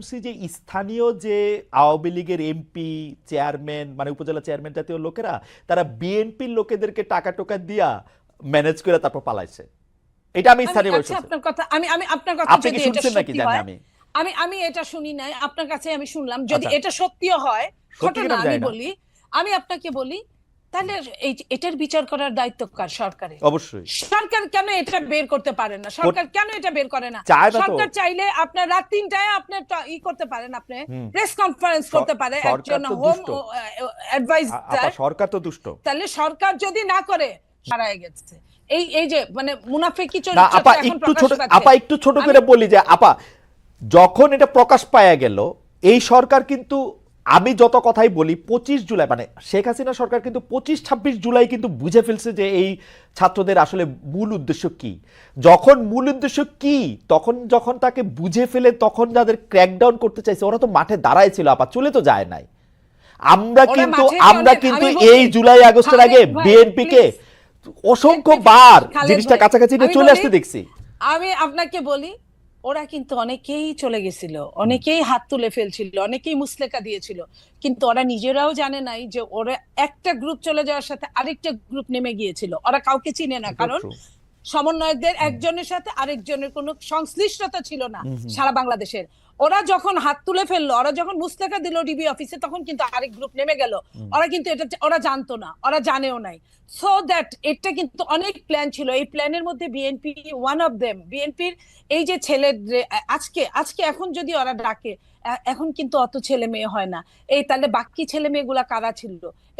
শুনছি যে স্থানীয় যে আওয়ামী লীগের এমপি চেয়ারম্যান মানে উপজেলা চেয়ারম্যান জাতীয় লোকেরা তারা বিএনপির লোকেদেরকে টাকা টোকা দিয়া ম্যানেজ করে তারপর পালাইছে। এটা আমি স্থানীয় আচ্ছা, আপনার কথা আমি আমি আপনার কথা আপনি কি শুনছেন নাকি? জানি আমি। আমি আমি এটা শুনি নাই আপনার কাছে আমি শুনলাম। যদি আচ্ছা। এটা সত্যিও হয় ঘটনা আমি বলি আমি আপনাকে বলি তাহলে এই এটার বিচার করার দায়িত্ব কার? সরকারের। অবশ্যই। সরকার কেন এটা বের করতে পারে না? সরকার কেন এটা বের করে না। সরকার চাইলে আপনার রাত তিনটায় আপনি ই করতে পারেন আপনি। প্রেস কনফারেন্স করতে পারে একজন হোম আপা সরকার তো দুষ্ট। তাহলে সরকার যদি না করে হারায় গেছে। এই এই যে মানে মুনাফিকি চরিত্রটা আপা একটু ছোট আপা একটু ছোট করে বলি যে আপা যখন এটা প্রকাশ পাওয়া গেল এই সরকার কিন্তু আমি যত কথাই বলি পঁচিশ জুলাই মানে শেখ হাসিনা সরকার কিন্তু পঁচিশ ছাব্বিশ জুলাই কিন্তু বুঝে ফেলছে যে এই ছাত্রদের আসলে মূল উদ্দেশ্য কি। যখন মূল উদ্দেশ্য কি তখন যখন তাকে বুঝে ফেলে তখন যাদের ক্র্যাকডাউন করতে চাইছে ওরা তো মাঠে দাঁড়ায় ছিল আপা চলে তো যায় নাই। আমরা কিন্তু আমরা কিন্তু এই জুলাই আগস্টের আগে বিএনপি কে অসংখ্য বার জিনিসটা কাছাকাছি চলে আসতে দেখছি। আমি আপনাকে বলি ওরা কিন্তু অনেকেই চলে গেছিল অনেকেই হাত তুলে ফেলছিল অনেকেই মুসলেকা দিয়েছিল। কিন্তু ওরা নিজেরাও জানে নাই যে ওরা একটা গ্রুপ চলে যাওয়ার সাথে আরেকটা গ্রুপ নেমে গিয়েছিল। ওরা কাউকে চিনে না কারণ সমন্বয়কদের একজনের সাথে আরেকজনের কোনো সংশ্লিষ্টতা ছিল না সারা বাংলাদেশের। ওরা যখন হাত তুলে ফেলল ওরা যখন মুস্তাকা দিল ডিবি অফিসে তখন কিন্তু আরেক গ্রুপ নেমে গেল। ওরা কিন্তু এটা ওরা জানতো না ওরা জানেও নাই। সো দ্যাট এটা কিন্তু অনেক প্ল্যান ছিল। এই প্ল্যানের মধ্যে বিএনপি ওয়ান অফ দেম বিএনপির এই যে ছেলে আজকে আজকে এখন যদি ওরা ডাকে এখন কিন্তু অত ছেলে মেয়ে হয় না। এই তাহলে বাকি ছেলে মেয়েগুলা কারা ছিল?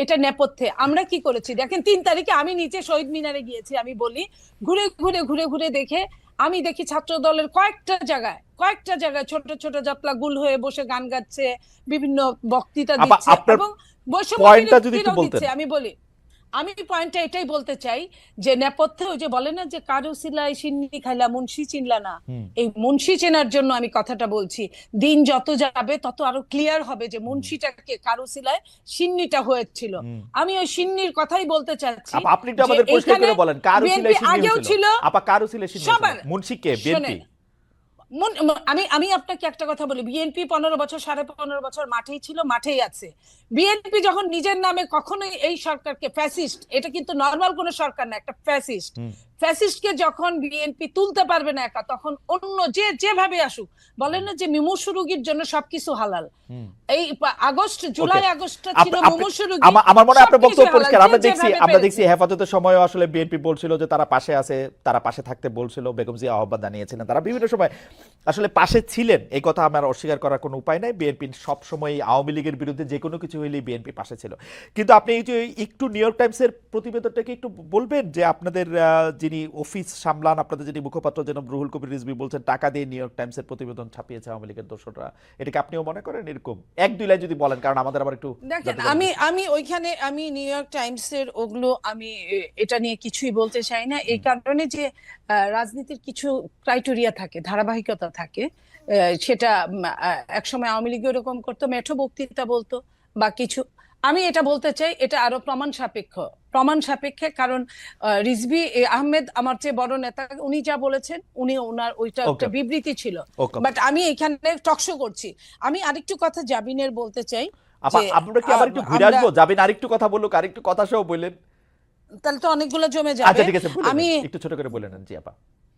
এটা নেপথ্যে। আমরা কি করেছি? দেখেন তিন তারিখে আমি নিচে শহীদ মিনারে গিয়েছি আমি বলি ঘুরে ঘুরে ঘুরে ঘুরে দেখে আমি দেখি ছাত্র দলের কয়েকটা জায়গায় কয়েকটা জায়গায় ছোট ছোট জাতলা গুল হয়ে বসে গান গাচ্ছে বিভিন্ন বক্তৃতা দিচ্ছে এবং বৈষম্য আমি বলি। আমি পয়েন্টটা এটাই বলতে চাই যে নেপথ্যে ওই যে বলে না যে কারু সিলাই সিন্নি খাইলা মুন্সি চিনলা না। এই মুন্সি চেনার জন্য আমি কথাটা বলছি দিন যত যাবে তত আরও ক্লিয়ার হবে যে মুন্সিটাকে কারু সিলায় সিন্নিটা হয়েছিল। আমি ওই সিন্নির কথাই বলতে চাচ্ছি আপনি একটু আমাদের পরিষ্কার করে বলেন কারু সিলাই সিন্নি আগেও ছিল। আপা কারু সিলাই সিন্নি মুন্সি কে বিএনপি? আমি আমি আপনাকে একটা কথা বলি। বিএনপি পনেরো বছর, সাড়ে পনেরো বছর মাঠেই ছিল, মাঠেই আছে। বিএনপি যখন নিজের নামে কখনোই এই সরকারকে ফ্যাসিস্ট এটা কিন্তু নর্মাল কোন সরকার না, একটা ফ্যাসিস্ট। ফ্যাসিস্টকে যখন বিএনপি তুলতে পারবে না একা তখন অন্য যে যেভাবে আসুক বলেন না যে মুমূর্ষু রোগীর জন্য সবকিছু হালাল। এই আগস্ট জুলাই আগস্ট ছিল আপনি- রোগী আমার মনে হয় আপনার বক্তব্য পরিষ্কার। আমরা দেখছি আমরা দেখছি হেফাজতের সময় আসলে বিএনপি বলছিল যে তারা পাশে আছে তারা পাশে থাকতে বলছিল বেগম জিয়া আহ্বান জানিয়েছিলেন। তারা বিভিন্ন সময় আসলে পাশে ছিলেন। এই কথা আমার অস্বীকার করার কোনো উপায় নাই। বিএনপি সব সময় আওয়ামী লীগের বিরুদ্ধে যে কোনো কিছু হইলেই বিএনপি পাশে ছিল। কিন্তু আপনি এই যে একটু নিউ ইয়র্ক টাইমসের প্রতিবেদনটাকে একটু বলবেন যে আপনাদের আহ, যিনি অফিস সামলান আপনাদের যিনি মুখপাত্র যেন রুহুল কবির রিজভি বলছেন টাকা দিয়ে নিউ ইয়র্ক টাইমসের প্রতিবেদন ছাপিয়েছে আওয়ামী লীগের দোষরা এটাকে আপনিও মনে করেন? এরকম এক দুই লাইন যদি বলেন কারণ আমাদের আবার একটু দেখেন আমি আমি ওইখানে আমি নিউ ইয়র্ক টাইমস এর ওগুলো আমি এটা নিয়ে কিছুই বলতে চাই না। এই কারণে যে রাজনীতির কিছু ক্রাইটেরিয়া থাকে ধারাবাহিকতা থাকে সেটা একসময় আওয়ামী লীগ এরকম করতো মেঠো বক্তৃতা বলতো বা কিছু। আমি এটা বলতে চাই এটা আরও প্রমাণ সাপেক্ষ। প্রমাণ সাপেক্ষে কারণ এ, আহমেদ আমার চেয়ে বড় নেতা উনি যা বলেছেন উনি ওনার ওইটা একটা বিবৃতি ছিল. বাট আমি এখানে টকশো করছি। আমি আরেকটু কথা জাবিনের বলতে চাই আমরা কি আবার একটু ঘুরে আসব? যাবেন আরেকটু কথা বলুক আরেকটু কথা সহ বললেন তাহলে তো অনেকগুলো জমে আচ্ছা যাবে ঠিক আছে আমি একটু ছোট করে বলে নেন জি আপা।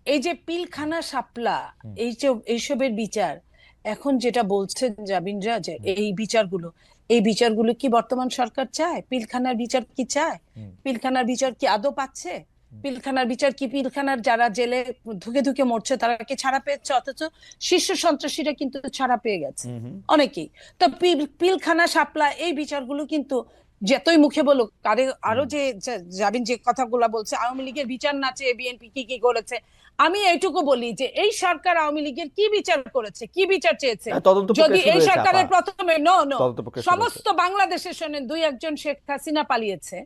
এই যে পিলখানা শাপলা এই যে এইসবের বিচার এখন যেটা বলছেন জাবিনরা যে এই বিচারগুলো এই বিচারগুলো কি বর্তমান সরকার চায়? পিলখানার বিচার কি চায়? পিলখানার বিচার কি আদৌ পাচ্ছে? পিলখানার বিচার কি পিলখানার যারা জেলে ধুকে ধুকে মরছে তারা কি ছাড়া পেয়েছে? অথচ শীর্ষ সন্ত্রাসীরা কিন্তু ছাড়া পেয়ে গেছে। অনেকেই। তো পিলখানা শাপলা এই বিচারগুলো কিন্তু যতই মুখে বলুক আরে আরও যে যে- যাবেন যে কথাগুলো বলছে আওয়ামী লীগের বিচার না চেয়ে বিএনপি কি কি করেছে আমি এইটুকু বলি যে এই সরকার আওয়ামী লীগের কি বিচার করেছে কি বিচার চেয়েছে? হ্যাঁ, যদি এই সরকারের প্রথমে নো নো সমস্ত বাংলাদেশের শোনেন দুই একজন শেখ হাসিনা পালিয়েছে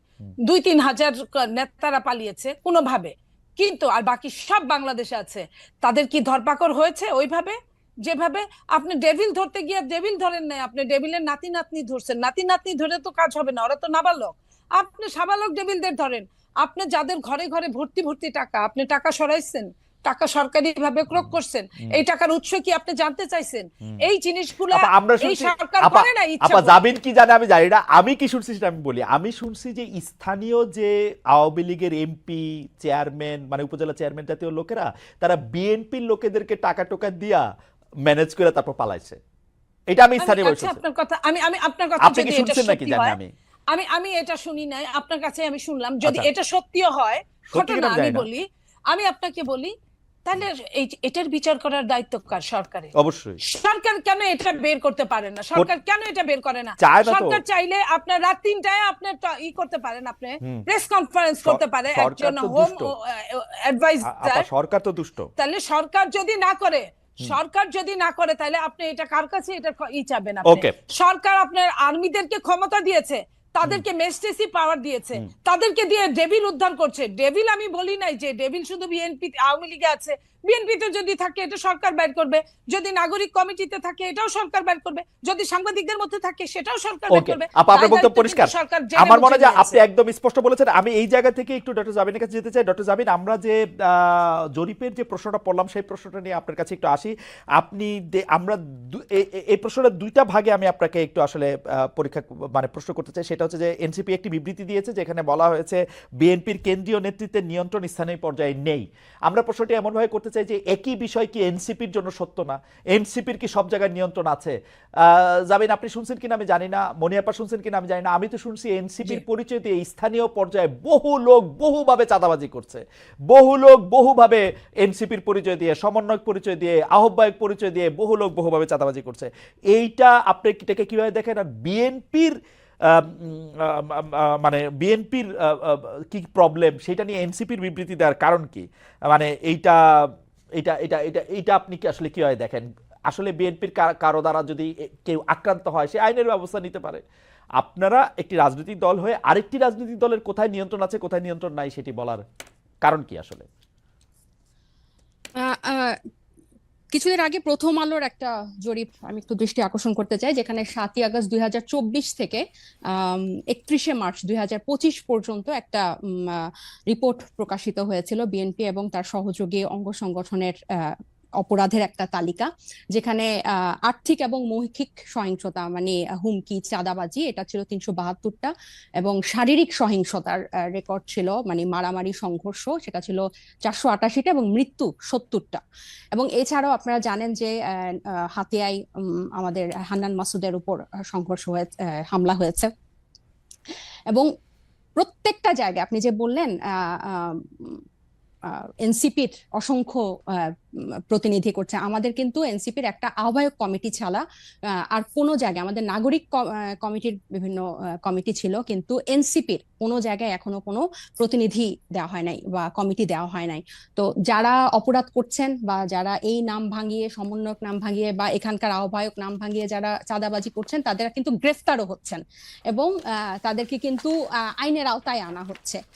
দুই তিন হাজার নেতারা পালিয়েছে কোনোভাবে। কিন্তু আর বাকি সব বাংলাদেশে আছে। তাদের কি ধরপাকড় হয়েছে ওইভাবে? যেভাবে আপনি ডেভিল ধরতে গিয়ে ডেভিল ধরেন নাই আপনি ডেভিলের নাতি নাতনি ধরছেন। নাতি নাতনি ধরে তো কাজ হবে না ওরা তো নাবালক। আপনি সাবালক ডেভিলদের ধরেন। আপনি যাদের ঘরে ঘরে ভর্তি ভর্তি টাকা আপনি টাকা সরাইছেন টাকা সরকারি ভাবে ক্রোক করছেন এই টাকার উৎস কি আপনি জানতে চাইছেন? এই জিনিসগুলো আমরা এই সরকার করে না ইচ্ছা আপা। জাবিন কি জানে আমি জানি না আমি কি শুনছি সেটা আমি বলি। আমি শুনছি যে স্থানীয় যে আওয়ামী লীগের এমপি চেয়ারম্যান মানে উপজেলা চেয়ারম্যান জাতীয় লোকেরা তারা বিএনপির লোকেদেরকে টাকা টোকা দিয়া ম্যানেজ করে তারপর পালাইছে। এটা আমি আমি- স্থানীয় আচ্ছা, আপনার কথা আমি আমি আপনার কথা যদি এটা শুনছেন নাকি? সত্যি জানি হয় আমি আমি এটা শুনি নাই আপনার কাছে আমি শুনলাম। যদি আচ্ছা। এটা সত্যিও হয় ঘটনা আমি। বলি আমি আপনাকে বলি তাহলে এটার বিচার করার দায়িত্ব কার? সরকারের। অবশ্যই। সরকার কেন এটা বের করতে পারে না? সরকার কেন এটা বের করে না। সরকার চাইলে আপনার রাত তিনটায় আপনার ই করতে পারেন আপনি প্রেস কনফারেন্স করতে পারে একজন হোম অ্যাডভাইজার সরকার তো দুষ্ট। তাহলে সরকার যদি না করে সরকার যদি না করে তাহলে আপনি এটা কার কাছে এটা ই চাবেন আপনি? সরকার আপনার আর্মিদেরকে ক্ষমতা দিয়েছে তাদেরকে মেস্টেসি পাওয়ার দিয়েছে। তাদেরকে দিয়ে ডেভিল উদ্ধার করছে। ডেভিল আমি বলি নাই যে ডেভিল শুধু বিএনপি আওয়ামী লীগে আছে। বিএনপিতে যদি থাকে এটা সরকার বাইর করবে। যদি নাগরিক কমিটিতে থাকে এটাও সরকার বাইর করবে। যদি সাংবাদিকদের মধ্যে থাকে সেটাও সরকার ওকে করবে। আপা আপনার বক্তব্য পরিষ্কার। আমার মনে হয়। আপনি একদম স্পষ্ট বলেছেন। আমি এই জায়গা থেকে একটু ডক্টর জাবিনের কাছে যেতে চাই। ডক্টর জাবিন আমরা যে জরিপের যে প্রশ্নটা পড়লাম সেই প্রশ্নটা নিয়ে আপনার কাছে একটু আসি। আপনি আমরা এই প্রশ্নটা দুইটা ভাগে আমি আপনাকে একটু আসলে আহ, পরীক্ষা মানে প্রশ্ন করতে চাই। সেটা হচ্ছে যে এনসিপি একটি বিবৃতি দিয়েছে যেখানে বলা হয়েছে বিএনপির কেন্দ্রীয় নেতৃত্বের নিয়ন্ত্রণ স্থানীয় পর্যায়ে নেই। আমরা প্রশ্নটি এমনভাবে করতে চাই যে একই বিষয় কি এনসিপির জন্য সত্য না? এনসিপির কি সব জায়গায় নিয়ন্ত্রণ আছে? জাবিন আপনি শুনছেন কিনা আমি জানি না। মনিয়াপা শুনছেন কিনা আমি জানি না। আমি তো শুনছি এনসিপির পরিচয় দিয়ে স্থানীয় পর্যায়ে বহু লোক বহুভাবে চাঁদাবাজি করছে। বহু লোক বহুভাবে এনসিপির পরিচয় দিয়ে সমন্বয়ক পরিচয় দিয়ে আহ্বায়ক পরিচয় দিয়ে বহু লোক বহুভাবে চাঁদাবাজি করছে। এইটা আপনি এটাকে কীভাবে দেখেন? আর বিএনপির মানে বিএনপির কি প্রবলেম সেটা নিয়ে এনসিপির বিবৃতি দেওয়ার কারণ কি? মানে এইটা এটা এটা এটা এটা আপনি কি আসলে কীভাবে দেখেন? আসলে বিএনপির কারও দ্বারা যদি কেউ আক্রান্ত হয়, সে আইনের ব্যবস্থা নিতে পারে। আপনারা একটি রাজনৈতিক দল হয়ে আরেকটি রাজনৈতিক দলের কোথায় নিয়ন্ত্রণ আছে, কোথায় নিয়ন্ত্রণ নাই, সেটি বলার কারণ কি আসলে? কিছুদিন আগে প্রথম আলোর একটা জরিপ আমি একটু দৃষ্টি আকর্ষণ করতে চাই, যেখানে সাতই আগস্ট দুই হাজার চব্বিশ থেকে একত্রিশে মার্চ দুই হাজার পঁচিশ পর্যন্ত একটা রিপোর্ট প্রকাশিত হয়েছিল বিএনপি এবং তার সহযোগী অঙ্গ সংগঠনের অপরাধের একটা তালিকা, যেখানে আর্থিক এবং মৌখিক সহিংসতা মানে হুমকি, চাঁদাবাজি, এটা ছিল তিনশো বাহাত্তরটা এবং শারীরিক সহিংসতার রেকর্ড ছিল মানে মারামারি, সংঘর্ষ, সেটা ছিল চারশো আটাশিটা এবং মৃত্যু সত্তরটা। এবং এছাড়াও আপনারা জানেন যে হাতিয়ায় আমাদের হান্নান মাসুদের উপর সংঘর্ষ হয়ে হামলা হয়েছে। এবং প্রত্যেকটা জায়গায়, আপনি যে বললেন এনসিপির অসংখ্য প্রতিনিধি করছে। আমাদের কিন্তু এনসিপির একটা আহ্বায়ক কমিটি ছাড়া আর কোনো জায়গায়, আমাদের নাগরিক কমিটির বিভিন্ন কমিটি ছিল, কিন্তু এনসিপির কোনো জায়গায় এখনও কোনো প্রতিনিধি দেওয়া হয় নাই বা কমিটি দেওয়া হয় নাই। তো যারা অপরাধ করছেন বা যারা এই নাম ভাঙিয়ে, সমন্বয়ক নাম ভাঙিয়ে বা এখানকার আহ্বায়ক নাম ভাঙিয়ে যারা চাঁদাবাজি করছেন, তাদের কিন্তু গ্রেফতারও হচ্ছেন এবং তাদেরকে কিন্তু আইনের আওতায় আনা হচ্ছে।